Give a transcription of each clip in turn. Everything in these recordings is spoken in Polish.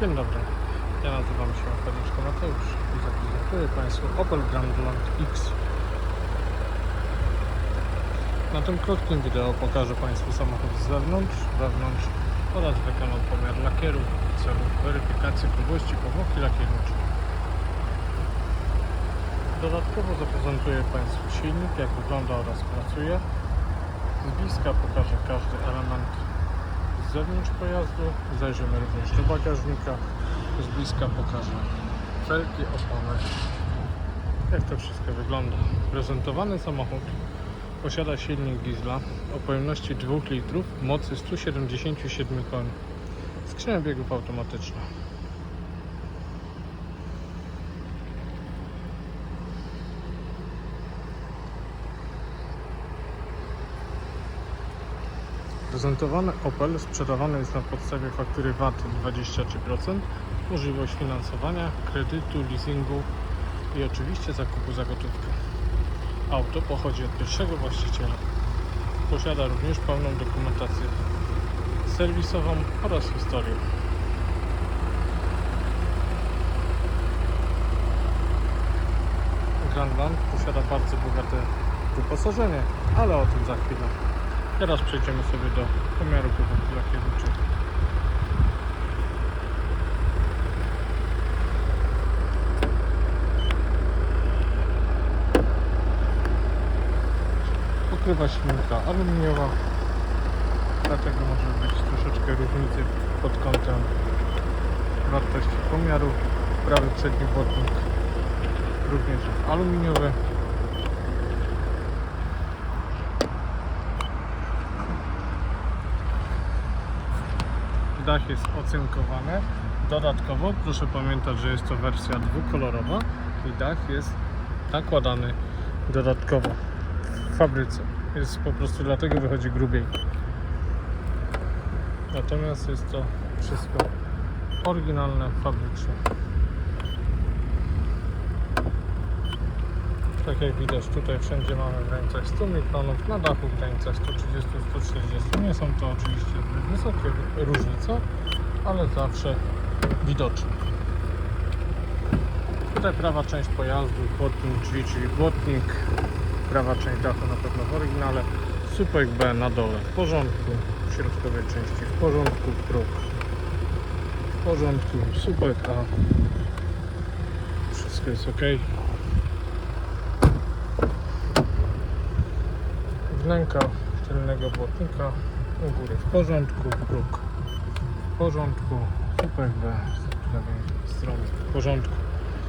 Dzień dobry, ja nazywam się Opeliczko Mateusz i zaprezentuję Państwu Opel Grandland X. Na tym krótkim wideo pokażę Państwu samochód z zewnątrz, wewnątrz oraz wykonam pomiar lakieru w celu weryfikacji pływości powłoki lakierniczej. Dodatkowo zaprezentuję Państwu silnik, jak wygląda oraz pracuje. Z bliska pokażę każdy element z zewnątrz pojazdu, zajrzymy również do bagażnika, z bliska pokażę felki, opony, jak to wszystko wygląda. Prezentowany samochód posiada silnik diesla o pojemności 2 litrów, mocy 177 koni, skrzynia biegów automatyczna. Prezentowany Opel sprzedawany jest na podstawie faktury VAT 23%, możliwość finansowania, kredytu, leasingu i oczywiście zakupu za gotówkę. Auto pochodzi od pierwszego właściciela. Posiada również pełną dokumentację serwisową oraz historię. Grandland posiada bardzo bogate wyposażenie, ale o tym za chwilę. Teraz przejdziemy sobie do pomiaru powłoki lakierniczej. Pokrywa silnika aluminiowa, dlatego może być troszeczkę różnicy pod kątem wartości pomiaru. Prawy przedni błotnik również jest aluminiowy. Dach jest ocynkowany. Dodatkowo proszę pamiętać, że jest to wersja dwukolorowa i dach jest nakładany dodatkowo w fabryce. Jest po prostu dlatego wychodzi grubiej. Natomiast jest to wszystko oryginalne, fabryczne. Tak jak widać tutaj wszędzie mamy w granicach 100 mikronów, na dachu w granicach 130-140. Nie są to oczywiście zbyt wysokie różnice, ale zawsze widoczne. Tutaj prawa część pojazdu, błotnik drzwi, czyli błotnik, prawa część dachu na pewno w oryginale, słupek B na dole w porządku, w środkowej części w porządku, próg w porządku, słupek A, wszystko jest ok. Wnęka tylnego błotnika u góry w porządku, próg w porządku, B z lewej strony w porządku.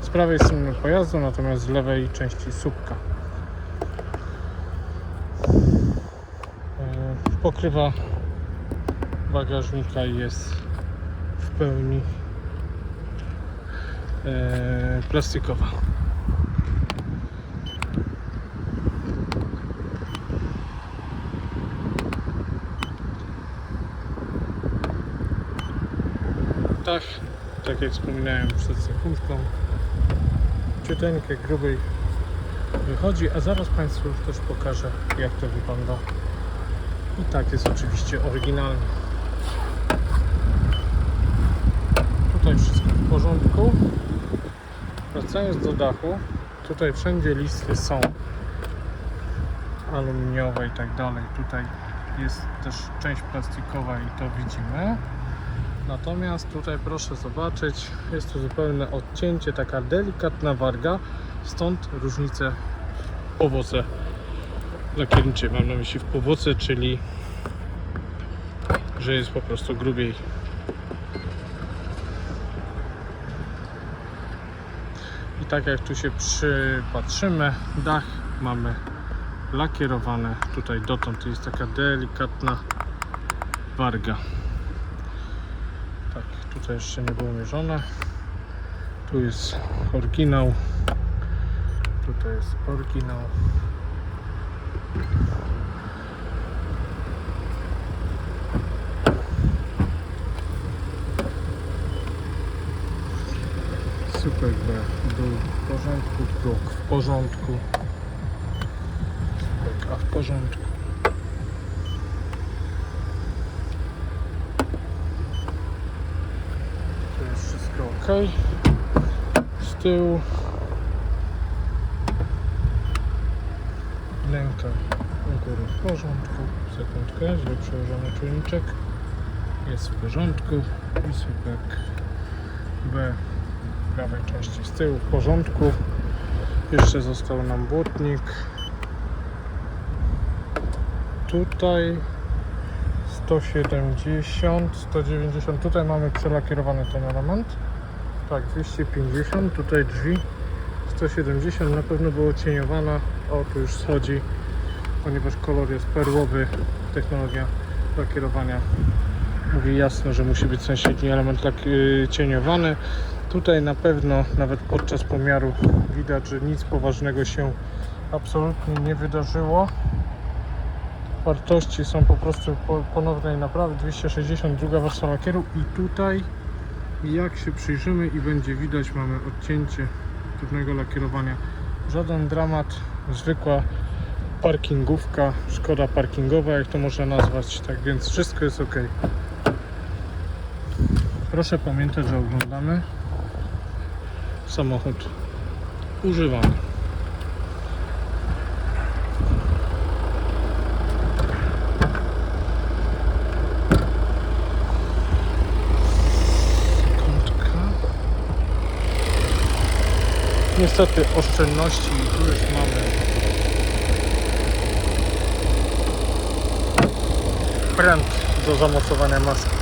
Z prawej strony pojazdu, natomiast z lewej części słupka. E, Pokrywa bagażnika jest w pełni e, plastikowa. Dach, tak jak wspominałem przed sekundką, ciuteńkie, grubej wychodzi, a zaraz Państwu też pokażę jak to wygląda. I tak jest oczywiście oryginalnie. Tutaj wszystko w porządku. Wracając do dachu, tutaj wszędzie listy są aluminiowe i tak dalej. Tutaj jest też część plastikowa i to widzimy. Natomiast tutaj proszę zobaczyć, jest tu zupełne odcięcie, taka delikatna warga, stąd różnice w powoce lakierniczej. Mam na myśli w powoce, czyli że jest po prostu grubiej. I tak jak tu się przypatrzymy, dach mamy lakierowane. Tutaj dotąd jest taka delikatna warga. Tutaj jeszcze nie było mierzone. Tu jest oryginał. Tutaj jest oryginał. Super był w porządku, próg w porządku. A w porządku. Tu jest ok. Z tyłu wnęka u góry w porządku. Sekundkę, źle przełożony czujniczek. Jest w porządku. I słupek B w prawej części z tyłu w porządku. Jeszcze został nam błotnik. Tutaj 170, 190. Tutaj mamy przelakierowany ten element. Tak, 250. Tutaj drzwi 170. Na pewno było cieniowana. O, tu już schodzi, ponieważ kolor jest perłowy. Technologia lakierowania mówi jasno, że musi być sąsiedni element yy, cieniowany. Tutaj na pewno nawet podczas pomiaru widać, że nic poważnego się absolutnie nie wydarzyło. Wartości są po prostu po ponownej naprawy 262 warstwa lakieru i tutaj jak się przyjrzymy i będzie widać mamy odcięcie pewnego lakierowania. Żaden dramat, zwykła parkingówka, szkoda parkingowa jak to można nazwać, tak więc wszystko jest ok. Proszę pamiętać, że oglądamy samochód używany. Sekundka. Niestety oszczędności tu już mamy. Pręt do zamocowania maski.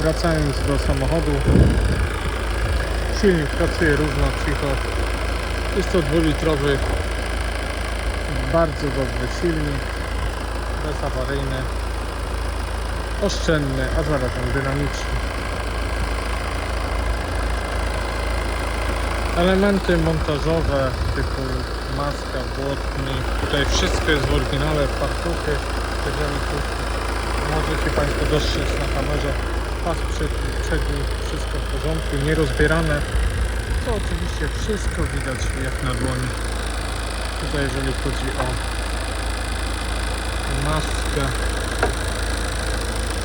Wracając do samochodu. Silnik pracuje równo, cicho. Jest to dwulitrowy, bardzo dobry silnik, bezawaryjny, oszczędny, a zarazem dynamiczny. Elementy montażowe typu maska, błotnik, tutaj wszystko jest w oryginale, fartuchy, jeżeli tu możecie Państwo dostrzec na kamerze, pas przedni, przedni, wszystko w porządku, nierozbierane, to oczywiście wszystko widać jak na dłoni. Tutaj jeżeli chodzi o maskę,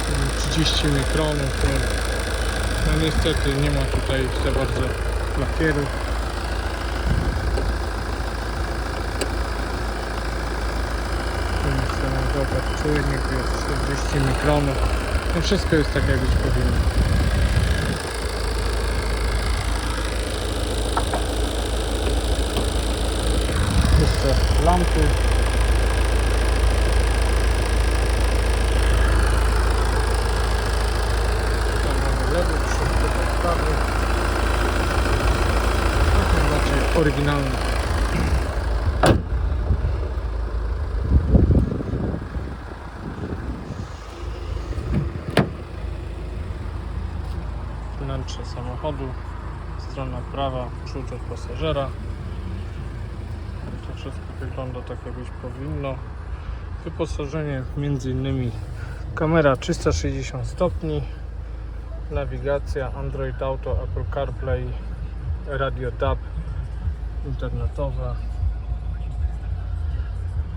mm, 30 mikronów, to no niestety nie ma tutaj za bardzo chcemy dodać czujnik, jest 40 mikronów. No wszystko jest tak jak być powinno. Jeszcze lampy. Tutaj mamy lewy, wszystko tak prawy. Taki raczej oryginalny. Wnętrze samochodu, strona prawa, przód od pasażera. To wszystko wygląda tak jak być powinno. Wyposażenie innymi kamera 360 stopni, nawigacja Android Auto, Apple CarPlay, radio DAB internetowe,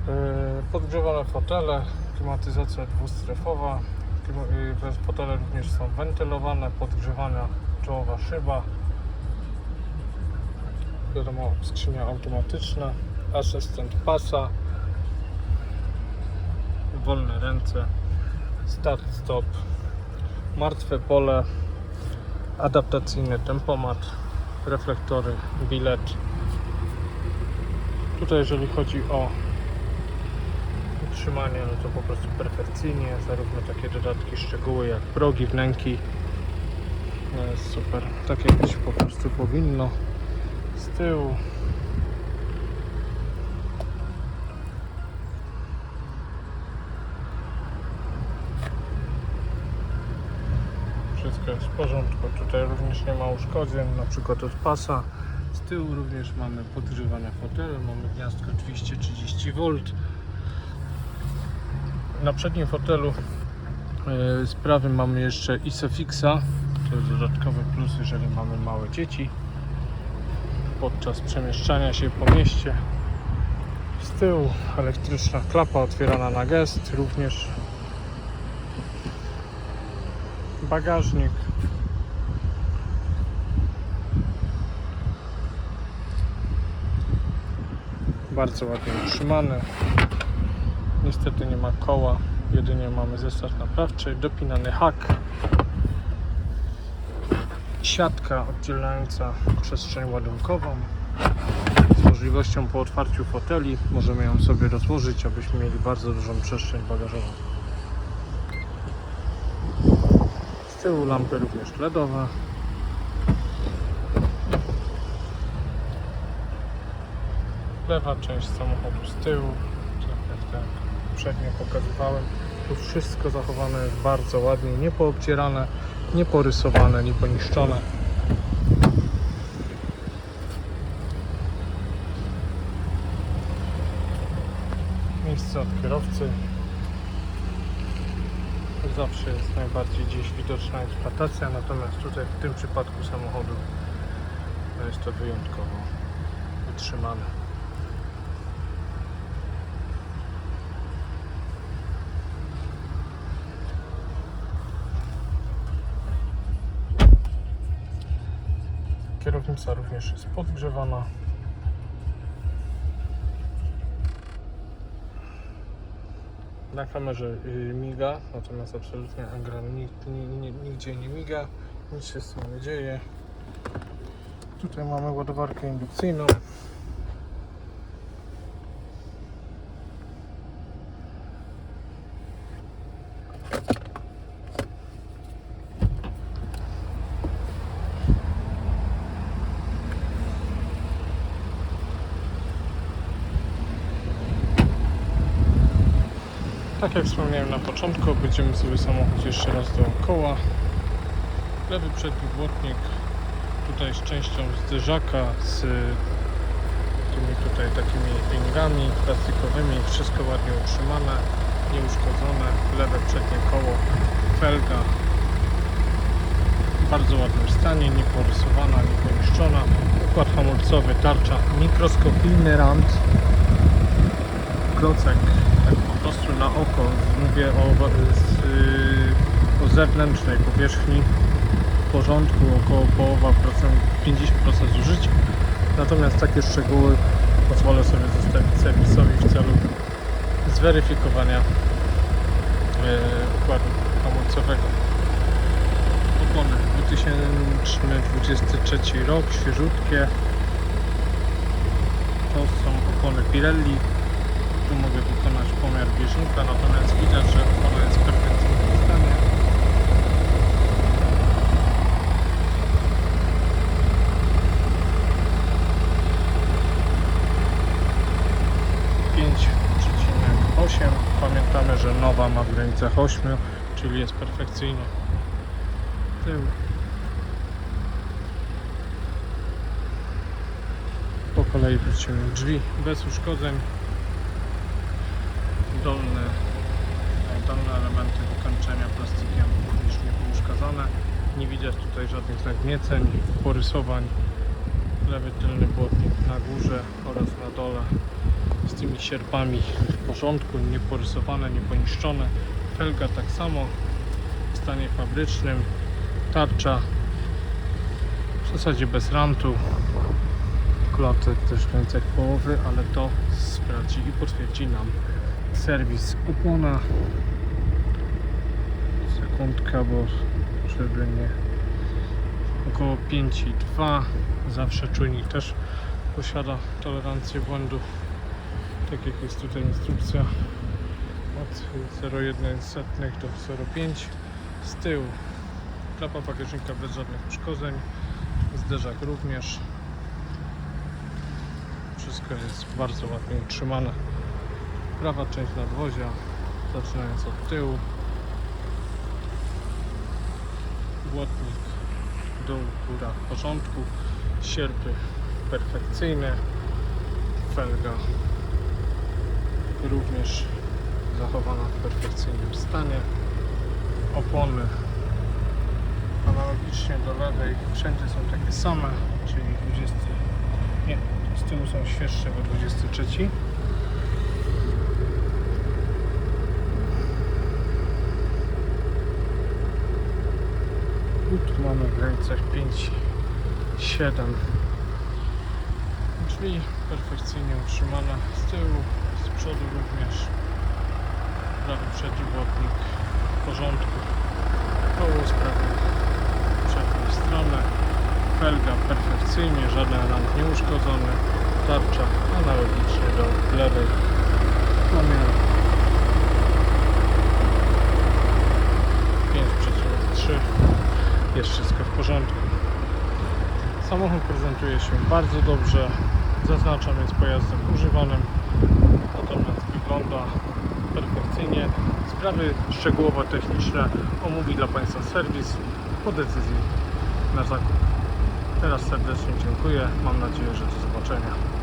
Yy, podgrzewane fotele, klimatyzacja dwustrefowa, yy, fotele również są wentylowane, podgrzewana czołowa szyba, wiadomo skrzynia automatyczna, asystent pasa, wolne ręce, start stop, martwe pole, adaptacyjny tempomat, reflektory, bilet. Tutaj jeżeli chodzi o utrzymanie, no to po prostu perfekcyjnie, zarówno takie dodatki, szczegóły jak progi, wnęki. No jest super, tak jak być po prostu powinno. Z tyłu Wszystko jest w porządku. Tutaj również nie ma uszkodzeń, na przykład od pasa. Tyłu również mamy podgrzewane fotele, mamy gniazdko 230 V. Na przednim fotelu e, z prawym mamy jeszcze Isofixa. To jest dodatkowy plus, jeżeli mamy małe dzieci podczas przemieszczania się po mieście. Z tyłu elektryczna klapa otwierana na gest, również bagażnik Bardzo ładnie utrzymany. Niestety nie ma koła, jedynie mamy zestaw naprawczy, dopinany hak, siatka oddzielająca przestrzeń ładunkową z możliwością po otwarciu foteli możemy ją sobie rozłożyć, abyśmy mieli bardzo dużą przestrzeń bagażową. Z tyłu lampy również LEDowe. Lewa część samochodu z tyłu, tak jak ten przednio pokazywałem. Tu wszystko zachowane jest bardzo ładnie, nie poobcierane, nie porysowane, nie poniszczone. Miejsce od kierowcy. Zawsze jest najbardziej gdzieś widoczna eksploatacja, natomiast tutaj w tym przypadku samochodu jest to wyjątkowo utrzymane. Kierownica również jest podgrzewana. Na kamerze y, miga, natomiast absolutnie ekran ni- ni- ni- nigdzie nie miga, nic się z tym nie dzieje. Tutaj mamy ładowarkę indukcyjną. Tak jak wspomniałem na początku, będziemy sobie samochód jeszcze raz dookoła. Lewy przedni błotnik, tutaj z częścią zderzaka, z tymi tutaj takimi ringami plastikowymi, wszystko ładnie utrzymane, nieuszkodzone. Lewe przednie koło, felga w bardzo ładnym stanie, nieporysowana, nieponiszczona. Układ hamulcowy, tarcza, mikroskopijny rant, klocek tak po prostu na oko. Mówię o, z, y, o zewnętrznej powierzchni w porządku, około połowa procent, 50% zużycia. Natomiast takie szczegóły pozwolę sobie zostawić serwisowi w celu zweryfikowania y, układu hamulcowego. Opony 2023 rok, świeżutkie. To są opony Pirelli. Tu mogę wykonać pomiar bieżnika, natomiast widać, że opona jest w perfekcyjnym stanie. Osiem. Pamiętamy, że nowa ma w granicach 8, czyli jest perfekcyjnie. Tył. Po kolei wrócimy drzwi bez uszkodzeń dolne, dolne elementy wykończenia plastikiem również niepouszkadzane. Nie widać tutaj żadnych zagnieceń, porysowań. Lewy tylny błotnik na górze oraz na dole z tymi sierpami w porządku, nieporysowane, nieponiszczone. Felga tak samo w stanie fabrycznym. Tarcza w zasadzie bez rantu. Klotek też w granicach połowy, ale to sprawdzi i potwierdzi nam serwis opona sekundka, bo żeby nie. Około 5,2 zawsze czujnik też posiada tolerancję błędów tak jak jest tutaj instrukcja od 0,1 do 0,5 z tyłu klapa bagażnika bez żadnych uszkodzeń. Zderzak również. Wszystko jest bardzo ładnie utrzymane prawa część nadwozia, zaczynając od tyłu. Błotnik, dół, góra w porządku, sierpy perfekcyjne, felga również zachowana w perfekcyjnym stanie, opony analogicznie do lewej, wszędzie są takie same, czyli 20, nie, z tyłu są świeższe, bo 23. I mamy granicach 5, 7 drzwi perfekcyjnie utrzymana z tyłu, z przodu również. Prawy przedni błotnik w porządku. Koło z prawej przedniej strony. Felga perfekcyjnie, żaden element nieuszkodzony. Tarcza analogicznie do lewej. Pomiar 5,3 jest wszystko w porządku. Samochód prezentuje się bardzo dobrze. Zaznaczam jest pojazdem używanym. Natomiast wygląda perfekcyjnie. Sprawy szczegółowo techniczne omówi dla Państwa serwis po decyzji na zakup. Teraz serdecznie dziękuję. Mam nadzieję, że do zobaczenia.